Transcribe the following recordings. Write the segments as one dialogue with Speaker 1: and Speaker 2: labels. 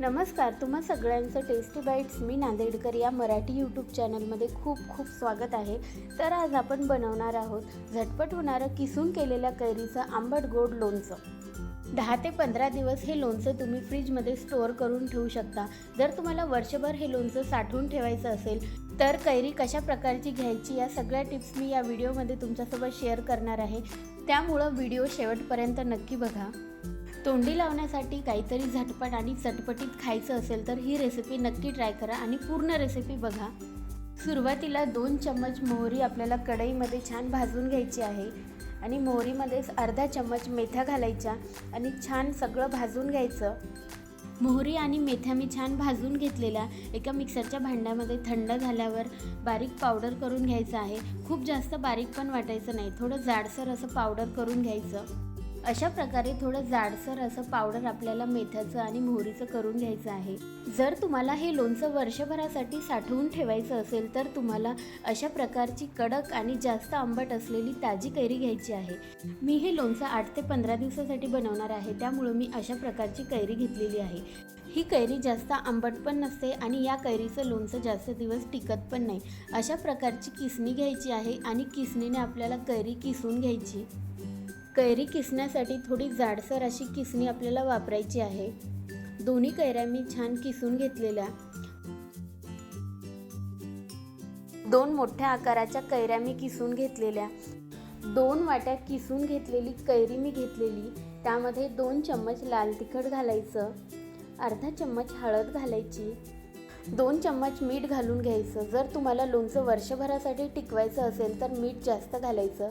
Speaker 1: नमस्कार तुम्हा सगळ्यांचं टेस्टी बाईट्स मी नांदेडकर या मराठी यूट्यूब चॅनलमध्ये खूप खूप स्वागत आहे. तर आज आपण बनवणार आहोत झटपट होणारं किसून केलेल्या कैरीचं आंबट गोड लोणचं. दहा ते पंधरा दिवस हे लोणचं तुम्ही फ्रीजमध्ये स्टोअर करून ठेवू शकता. जर तुम्हाला वर्षभर हे लोणचं साठवून ठेवायचं असेल तर कैरी कशा प्रकारची घ्यायची या सगळ्या टिप्स मी या व्हिडिओमध्ये तुमच्यासोबत शेअर करणार आहे. त्यामुळं व्हिडिओ शेवटपर्यंत नक्की बघा. तोंडी लावण्यासाठी काहीतरी झटपट आणि चटपटीत खायचं असेल तर ही रेसिपी नक्की ट्राय करा आणि पूर्ण रेसिपी बघा. सुरुवातीला दोन चम्मच मोहरी आपल्याला कढईमध्ये छान भाजून घ्यायची आहे आणि मोहरीमध्येच अर्धा चम्मच मेथ्या घालायच्या आणि छान सगळं भाजून घ्यायचं. मोहरी आणि मेथ्या मी छान भाजून घेतलेल्या एका मिक्सरच्या भांड्यामध्ये थंड झाल्यावर बारीक पावडर करून घ्यायचं आहे. खूप जास्त बारीक पण वाटायचं नाही थोडं जाडसर असं पावडर करून घ्यायचं. अशा प्रकारे थोडं जाडसर असं पावडर आपल्याला मेथ्याचं आणि मोहरीचं करून घ्यायचं आहे. जर तुम्हाला हे लोणचं वर्षभरासाठी साठवून ठेवायचं असेल तर तुम्हाला अशा प्रकारची कडक आणि जास्त आंबट असलेली ताजी कैरी घ्यायची आहे. मी हे लोणचं आठ ते पंधरा दिवसासाठी बनवणार आहे त्यामुळं मी अशा प्रकारची कैरी घेतलेली आहे. ही कैरी जास्त आंबट पण नसते आणि या कैरीचं लोणचं जास्त दिवस टिकत पण नाही. अशा प्रकारची किसणी घ्यायची आहे आणि किसणीने आपल्याला कैरी किसून घ्यायची. कैरी किसण्यासाठी थोडी जाडसर अशी किसणी आपल्याला वापरायची आहे. दोन्ही कैऱ्या मी छान किसून घेतलेल्या. दोन मोठ्या आकाराच्या कैऱ्या मी किसून घेतलेल्या. दोन वाट्या किसून घेतलेली कैरी मी घेतलेली. त्यामध्ये दोन चम्मच लाल तिखट घालायचं. अर्धा चम्मच हळद घालायची. दोन चम्मच मीठ घालून घ्यायचं. जर तुम्हाला लोणचं वर्षभरासाठी टिकवायचं असेल तर मीठ जास्त घालायचं.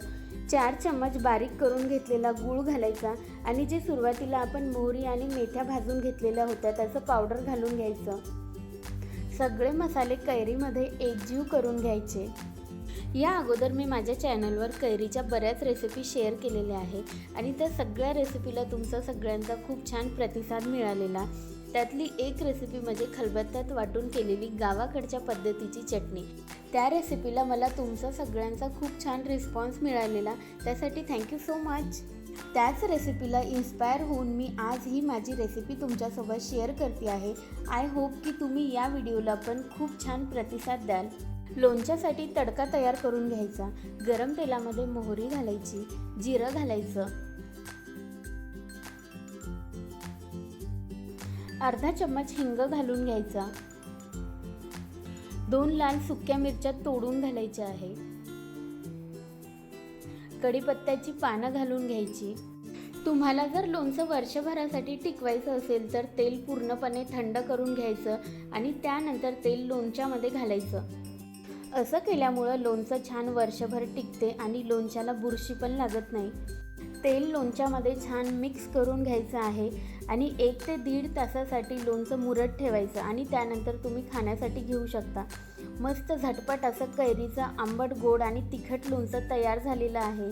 Speaker 1: चार चम्मच बारीक करून घेतलेला गूळ घालायचा आणि जे सुरुवातीला आपण मोहरी आणि मेथ्या भाजून घेतलेल्या होत्या त्याचं पावडर घालून घ्यायचं. सगळे मसाले कैरीमध्ये एकजीव करून घ्यायचे. या अगोदर मी माझ्या चॅनलवर कैरीच्या बऱ्याच रेसिपी शेअर केलेल्या आहे आणि त्या सगळ्या रेसिपीला तुमचा सगळ्यांचा खूप छान प्रतिसाद मिळालेला. त्यातली एक रेसिपी म्हणजे खलबत्त्यात वाटून केलेली गावाकडच्या पद्धतीची चटणी. त्या रेसिपीला मला तुमचा सगळ्यांचा खूप छान रिस्पॉन्स मिळालेला. त्यासाठी थँक्यू सो मच त्याच रेसिपीला इन्स्पायर होऊन मी आज ही माझी रेसिपी तुमच्यासोबत शेअर करते आहे. आय होप की तुम्ही या व्हिडिओला पण खूप छान प्रतिसाद द्याल. लोणच्यासाठी तडका तयार करून घ्यायचा. गरम तेलामध्ये मोहरी घालायची जिरं घालायचं अर्धा चम्मच हिंग घालून घ्यायचा. दोन लाल सुक्या मिरच्या तोडून घालायच्या आहे. कढीपत्त्याची पानं घालून घ्यायची. तुम्हाला जर लोणचं वर्षभरासाठी टिकवायचं असेल तर तेल पूर्णपणे थंड करून घ्यायचं आणि त्यानंतर तेल लोणच्यामध्ये घालायचं. असं केल्यामुळं लोणचं छान वर्षभर टिकते आणि लोणच्याला बुरशी पण लागत नाही. तेल लोणच्यामध्ये छान मिक्स करून घ्यायचं आहे आणि एक ते दीड तासासाठी लोणचं मुरत ठेवायचं आणि त्यानंतर तुम्ही खाण्यासाठी घेऊ शकता. मस्त झटपट असं कैरीचं आंबट गोड आणि तिखट लोणचं तयार झालेलं आहे.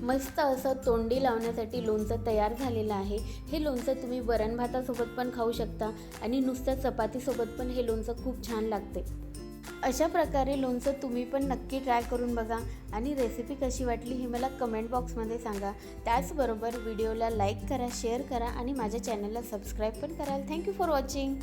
Speaker 1: मस्त असं तोंडी लावण्यासाठी लोणचं तयार झालेलं आहे. हे लोणचं तुम्ही वरण भातासोबत पण खाऊ शकता आणि नुसत्या चपातीसोबत पण हे लोणचं खूप छान लागते. अशा प्रकारे लोणचं तुम्ही पण नक्की ट्राय करून बघा आणि रेसिपी कशी वाटली हे मला कमेंट बॉक्समध्ये सांगा. त्याचबरोबर व्हिडिओला लाईक करा शेअर करा आणि माझ्या चॅनलला सबस्क्राईब पण कराल. Thank you for watching